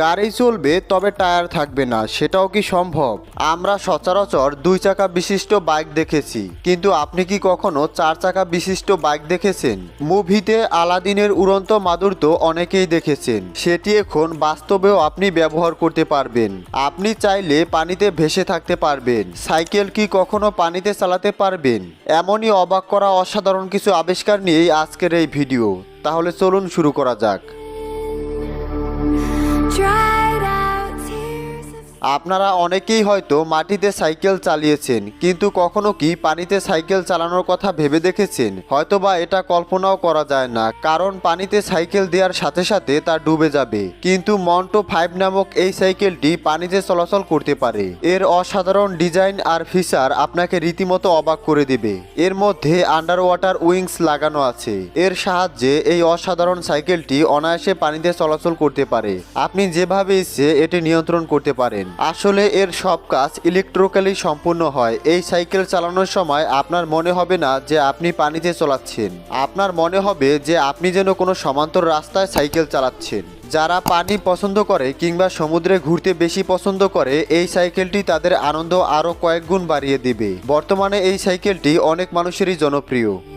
গাড়ি চলবে, তবে টায়ার থাকবে না, সেটাও কি সম্ভব? আমরা সচরাচর দুই চাকা বিশিষ্ট বাইক দেখেছি, কিন্তু আপনি কি কখনো চার চাকা বিশিষ্ট বাইক দেখেছেন? মুভিতে আলাদিনের উড়ন্ত মাদুর তো অনেকেই দেখেছেন, সেটি এখন বাস্তবেও আপনি ব্যবহার করতে পারবেন। আপনি চাইলে পানিতে ভেসে থাকতে পারবেন, সাইকেল কি কখনো পানিতে চালাতে পারবেন? এমনই অবাক করা অসাধারণ কিছু আবিষ্কার নিয়েই আজকের এই ভিডিও। তাহলে চলুন শুরু করা যাক। try. আপনারা অনেকেই হয়তো মাটিতে সাইকেল চালিয়েছেন, কিন্তু কখনো কি পানিতে সাইকেল চালানোর কথা ভেবে দেখেছেন? হয়তোবা এটা কল্পনাও করা যায় না, কারণ পানিতে সাইকেল দেওয়ার সাথে সাথে তা ডুবে যাবে। কিন্তু মন্টো ফাইভ নামক এই সাইকেলটি পানিতে চলাচল করতে পারে। এর অসাধারণ ডিজাইন আর ফিচার আপনাকে রীতিমতো অবাক করে দিবে। এর মধ্যে আন্ডার ওয়াটার উইংস লাগানো আছে। এর সাহায্যে এই অসাধারণ সাইকেলটি অনায়াসে পানিতে চলাচল করতে পারে। আপনি যেভাবে ইচ্ছে এটি নিয়ন্ত্রণ করতে পারেন। আসলে এর সব কাজ ইলেকট্রিক্যালি সম্পূর্ণ হয়। এই সাইকেল চালানোর সময় আপনার মনে হবে না যে আপনি পানিতে চালাচ্ছেন। আপনার মনে হবে যে আপনি যেন কোনো সমান্তর রাস্তায় সাইকেল চালাচ্ছেন। যারা পানি পছন্দ করে কিংবা সমুদ্রে ঘুরতে বেশি পছন্দ করে, এই সাইকেলটি তাদের আনন্দ আরও কয়েক গুণ বাড়িয়ে দিবে। বর্তমানে এই সাইকেলটি অনেক মানুষেরই জনপ্রিয়।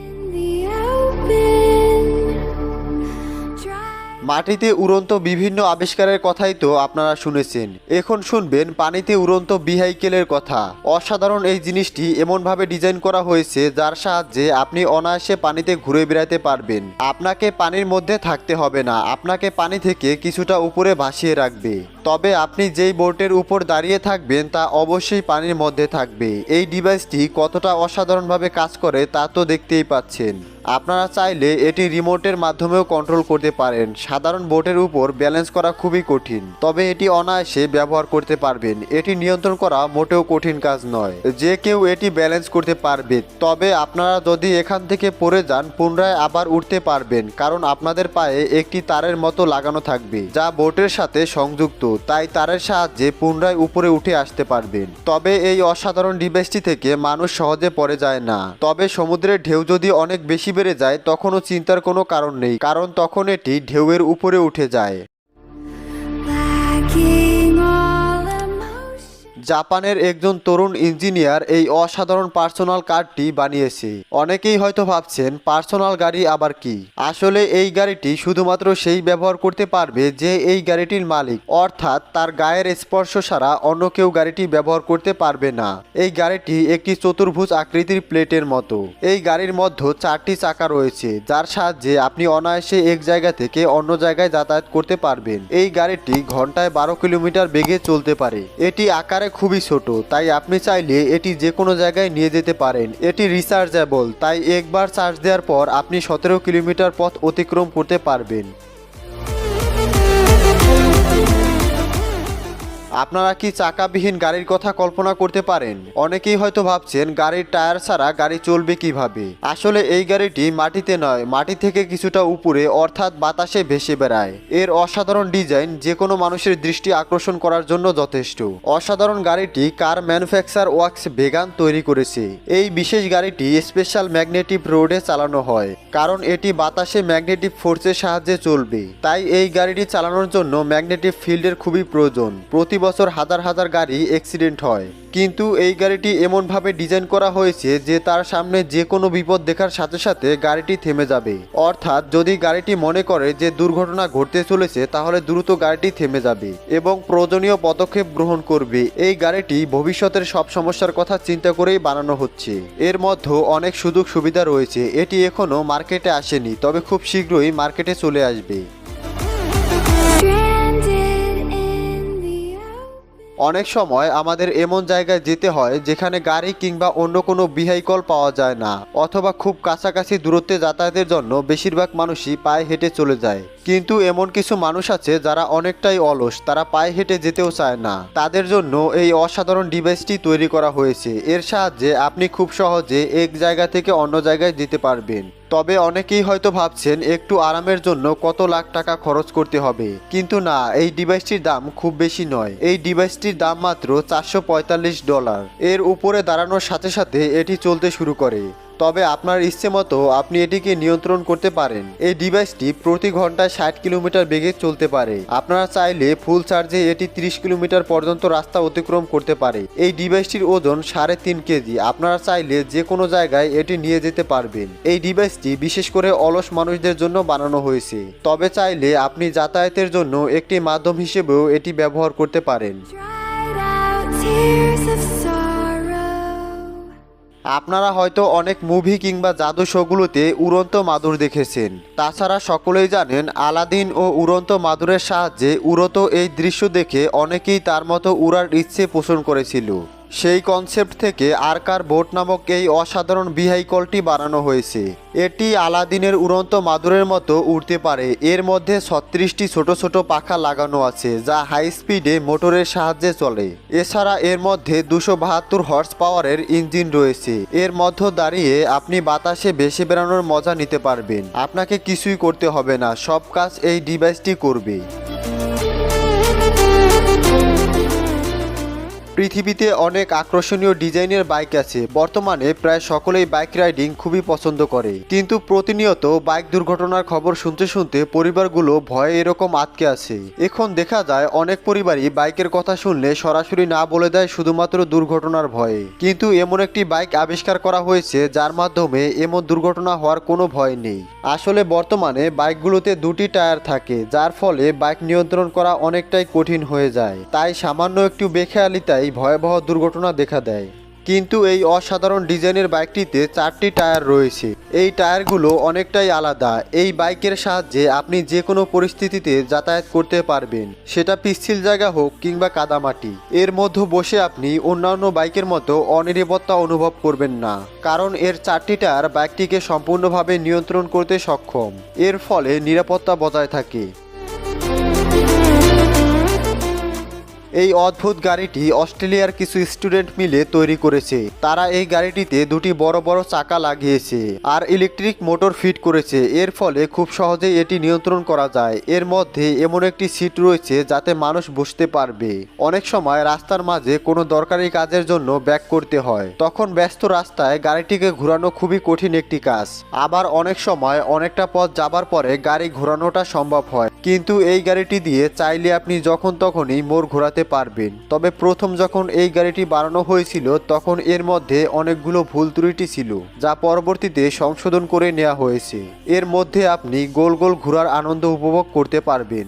মাটিতে উড়ন্ত বিভিন্ন আবিষ্কারের কথাই তো আপনারা শুনেছেন। এখন শুনবেন পানিতে উড়ন্ত বিহাইকেলের কথা। অসাধারণ এই জিনিসটি এমনভাবে ডিজাইন করা হয়েছে যার সাহায্যে আপনি অনায়াসে পানিতে ঘুরে বেড়াতে পারবেন। আপনাকে পানির মধ্যে থাকতে হবে না, আপনাকে পানি থেকে কিছুটা উপরে ভাসিয়ে রাখবে। তবে আপনি যেই বোটের উপর দাঁড়িয়ে থাকবেন তা অবশ্যই পানির মধ্যে থাকবে। এই ডিভাইসটি কতটা অসাধারণভাবে কাজ করে তা তো দেখতেই পাচ্ছেন। আপনারা চাইলে এটি রিমোটের মাধ্যমেও কন্ট্রোল করতে পারেন। সাধারণ বোটের উপর ব্যালেন্স করা খুবই কঠিন, তবে এটি অনায়াসে ব্যবহার করতে পারবেন। এটি নিয়ন্ত্রণ করা মোটেও কঠিন কাজ নয়। যে কেউ এটি ব্যালেন্স করতে পারবে, তবে আপনারা যদি এখান থেকে পড়ে যান, পুনরায় আবার উঠতে পারবেন, কারণ আপনাদের পায়ে একটি তারের মতো লাগানো থাকবে, যা বোটের সাথে সংযুক্ত। তাই তারের সাহায্যে পুনরায় উপরে উঠে আসতে পারবেন। তবে এই অসাধারণ ডিভাইসটি থেকে মানুষ সহজে পড়ে যায় না। তবে সমুদ্রের ঢেউ যদি অনেক বেশি বেড়ে যায় তখনও চিন্তার কোনো কারণ নেই কারণ তখন এটি ঢেউয়ের উপরে উঠে যায়. জাপানের একজন তরুণ ইঞ্জিনিয়ার এই অসাধারণ পার্সোনাল কারটি বানিয়েছে। অনেকেই হয়তো ভাবছেন, পার্সোনাল গাড়ি আবার কি? আসলে এই গাড়িটি শুধুমাত্র সেই ব্যবহার করতে পারবে যে এই গাড়িটির মালিক। অর্থাৎ তার গায়ের স্পর্শ ছাড়া অন্য কেউ গাড়িটি ব্যবহার করতে পারবে না। এই গাড়িটি একটি চতুর্ভুজ আকৃতির প্লেটের মতো। এই গাড়ির মধ্যে চারটি চাকা রয়েছে, যার সাহায্যে আপনি অনায়াসে এক জায়গা থেকে অন্য জায়গায় যাতায়াত করতে পারবেন। এই গাড়িটি ঘন্টায় বারো কিলোমিটার বেগে চলতে পারে। এটি আকারে খুবই ছোট, তাই আপনি চাইলে এটি যে কোনো জায়গায় নিয়ে যেতে পারেন। এটি রিচার্জেবল তাই একবার চার্জ দেওয়ার পর আপনি সতেরো কিলোমিটার পথ অতিক্রম করতে পারবেন। আপনারা কি চাকাবিহীন গাড়ির কথা কল্পনা করতে পারেন? অনেকেই হয়তো ভাবছেন গাড়ির টায়ার ছাড়া গাড়ি চলবে কীভাবে? আসলে এই গাড়িটি মাটিতে নয়, মাটি থেকে কিছুটা উপরে, অর্থাৎ বাতাসে ভেসে বেড়ায়। এর অসাধারণ ডিজাইন যে কোনো মানুষের দৃষ্টি আকর্ষণ করার জন্য যথেষ্ট। অসাধারণ গাড়িটি কার ম্যানুফ্যাকচার ওয়ার্কস ভেগান তৈরি করেছে। এই বিশেষ গাড়িটি স্পেশাল ম্যাগনেটিক রোডে চালানো হয়, কারণ এটি বাতাসে ম্যাগনেটিক ফোর্সের সাহায্যে চলবে। তাই এই গাড়িটি চালানোর জন্য ম্যাগনেটিক ফিল্ডের খুবই প্রয়োজন। প্রতি বছর হাজার হাজার গাড়ি অ্যাক্সিডেন্ট হয়। কিন্তু এই গাড়িটি এমনভাবে ডিজাইন করা হয়েছে যে তার সামনে যে কোনো বিপদ দেখার সাথে সাথে গাড়িটি থেমে যাবে। অর্থাৎ যদি গাড়িটি মনে করে যে দুর্ঘটনা ঘটতে চলেছে, তাহলে দ্রুত গাড়িটি থেমে যাবে এবং প্রয়োজনীয় পদক্ষেপ গ্রহণ করবে। এই গাড়িটি ভবিষ্যতের সব সমস্যার কথা চিন্তা করেই বানানো হচ্ছে। এর মধ্যে অনেক সুযোগ সুবিধা রয়েছে। এটি এখনও মার্কেটে আসেনি, তবে খুব শীঘ্রই মার্কেটে চলে আসবে। অনেক সময় আমাদের এমন জায়গায় যেতে হয় যেখানে গাড়ি কিংবা অন্য কোনো বিহাইকল পাওয়া যায় না, অথবা খুব কাছাকাছি দূরত্বে যাতায়াতের জন্য বেশিরভাগ মানুষই পায়ে হেঁটে চলে যায়। কিন্তু এমন কিছু মানুষ আছে যারা অনেকটাই অলস, তারা পায়ে হেঁটে যেতেও চায় না। তাদের জন্য এই অসাধারণ ডিভাইসটি তৈরি করা হয়েছে। এর সাহায্যে আপনি খুব সহজে এক জায়গা থেকে অন্য জায়গায় যেতে পারবেন। তবে অনেকেই হয়তো ভাবছেন, একটু আরামের জন্য কত লাখ টাকা খরচ করতে হবে। কিন্তু না, এই ডিভাইসটির দাম খুব বেশি নয়। এই ডিভাইসটির দাম মাত্র চারশো পঁয়তাল্লিশ ডলার। এর উপরে দাঁড়ানোর সাথে সাথে এটি চলতে শুরু করে। তবে আপনার ইচ্ছে মতো আপনি এটিকে নিয়ন্ত্রণ করতে পারেন। এই ডিভাইসটি প্রতি ঘন্টায় ষাট কিলোমিটার বেগে চলতে পারে। আপনারা চাইলে ফুল চার্জে এটি তিরিশ কিলোমিটার পর্যন্ত রাস্তা অতিক্রম করতে পারে। এই ডিভাইসটির ওজন সাড়ে তিন কেজি। আপনারা চাইলে যে কোনো জায়গায় এটি নিয়ে যেতে পারবেন। এই ডিভাইসটি বিশেষ করে অলস মানুষদের জন্য বানানো হয়েছে। তবে চাইলে আপনি যাতায়াতের জন্য একটি মাধ্যম হিসেবেও এটি ব্যবহার করতে পারেন। আপনারা হয়তো অনেক মুভি কিংবা জাদু শোগুলোতে উড়ন্ত মাদুর দেখেছেন। তাছাড়া সকলেই জানেন আলাদিন ও উড়ন্ত মাদুরের সাহায্যে উড়ত এই দৃশ্য দেখে অনেকেই তার মতো উড়ার ইচ্ছে পোষণ করেছিল। সেই কনসেপ্ট থেকে আরকার বোট নামক এই অসাধারণ ভিহাইকলটি বানানো হয়েছে। এটি আলাদিনের উড়ন্ত মাদুরের মতো উড়তে পারে। এর মধ্যে ছত্রিশটি ছোট ছোট পাখা লাগানো আছে, যা হাই স্পিডে মোটরের সাহায্যে চলে। এছাড়া এর মধ্যে দুশো বাহাত্তর হর্স পাওয়ারের ইঞ্জিন রয়েছে। এর মধ্য দাঁড়িয়ে আপনি বাতাসে ভেসে বেড়ানোর মজা নিতে পারবেন। আপনাকে কিছুই করতে হবে না, সব কাজ এই ডিভাইসটি করবে। পৃথিবীতে অনেক আকর্ষণীয় ডিজাইনের বাইক আছে। বর্তমানে প্রায় সকলেই বাইক রাইডিং খুবই পছন্দ করে। কিন্তু প্রতিনিয়ত বাইক দুর্ঘটনার খবর শুনতে শুনতে পরিবারগুলো ভয়ে এরকম আটকে আছে। এখন দেখা যায় অনেক পরিবারই বাইকের কথা শুনলে সরাসরি না বলে দেয় শুধুমাত্র দুর্ঘটনার ভয়ে। কিন্তু এমন একটি বাইক আবিষ্কার করা হয়েছে যার মাধ্যমে এমন দুর্ঘটনা হওয়ার কোনো ভয় নেই। আসলে বর্তমানে বাইকগুলোতে দুটি টায়ার থাকে, যার ফলে বাইক নিয়ন্ত্রণ করা অনেকটাই কঠিন হয়ে যায়। তাই সামান্য একটু বেখেয়ালিতাই ভয়াবহ দুর্ঘটনা দেখা দেয়। কিন্তু এই অসাধারণ ডিজাইনের বাইকটিতে চারটি টায়ার রয়েছে। এই টায়ারগুলো অনেকটাই আলাদা। এই বাইকের সাহায্যে আপনি যে কোনো পরিস্থিতিতে যাতায়াত করতে পারবেন। সেটা পিচ্ছিল জায়গা হোক কিংবা কাদামাটি। এর মধ্যে বসে আপনি অন্যান্য বাইকের মতো অনিরাপত্তা অনুভব করবেন না। কারণ এর চারটি টায়ার বাইকটিকে সম্পূর্ণভাবে নিয়ন্ত্রণ করতে সক্ষম। এর ফলে নিরাপত্তা বজায় থাকে। এই অদ্ভুত গাড়িটি অস্ট্রেলিয়ার কিছু স্টুডেন্ট মিলে তৈরি করেছে। তারা এই গাড়িটিতে দুটি বড় বড় চাকা লাগিয়েছে আর ইলেকট্রিক মোটর ফিট করেছে। এর ফলে খুব সহজেই এটি নিয়ন্ত্রণ করা যায়। এর মধ্যে এমন একটি সিট রয়েছে যাতে মানুষ বসতে পারবে। অনেক সময় রাস্তার মাঝে কোনো দরকারি কাজের জন্য ব্যাক করতে হয়। তখন ব্যস্ত রাস্তায় গাড়িটিকে ঘোরানো খুবই কঠিন একটি কাজ। আবার অনেক সময় অনেকটা পথ যাবার পরে গাড়ি ঘোরানোটা সম্ভব হয়। কিন্তু এই গাড়িটি দিয়ে চাইলে আপনি যখন তখনই মোড় ঘোরাতে পারবেন। তবে প্রথম যখন এই গাড়িটি বানানো হয়েছিল, তখন এর মধ্যে অনেকগুলো ভুল ত্রুটি ছিল, যা পরবর্তীতে সংশোধন করে নেওয়া হয়েছে। এর মধ্যে আপনি গোল গোল ঘোরার আনন্দ উপভোগ করতে পারবেন।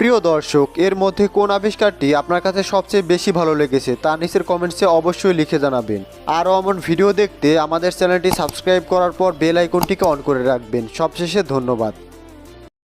প্রিয় দর্শক, এর মধ্যে কোন আবিষ্কারটি আপনার কাছে সবচেয়ে বেশি ভালো লেগেছে তা নিচের কমেন্টসে অবশ্যই লিখে জানাবেন। আরও এমন ভিডিও দেখতে আমাদের চ্যানেলটি সাবস্ক্রাইব করার পর বেল আইকনটিকে অন করে রাখবেন। সবশেষে ধন্যবাদ।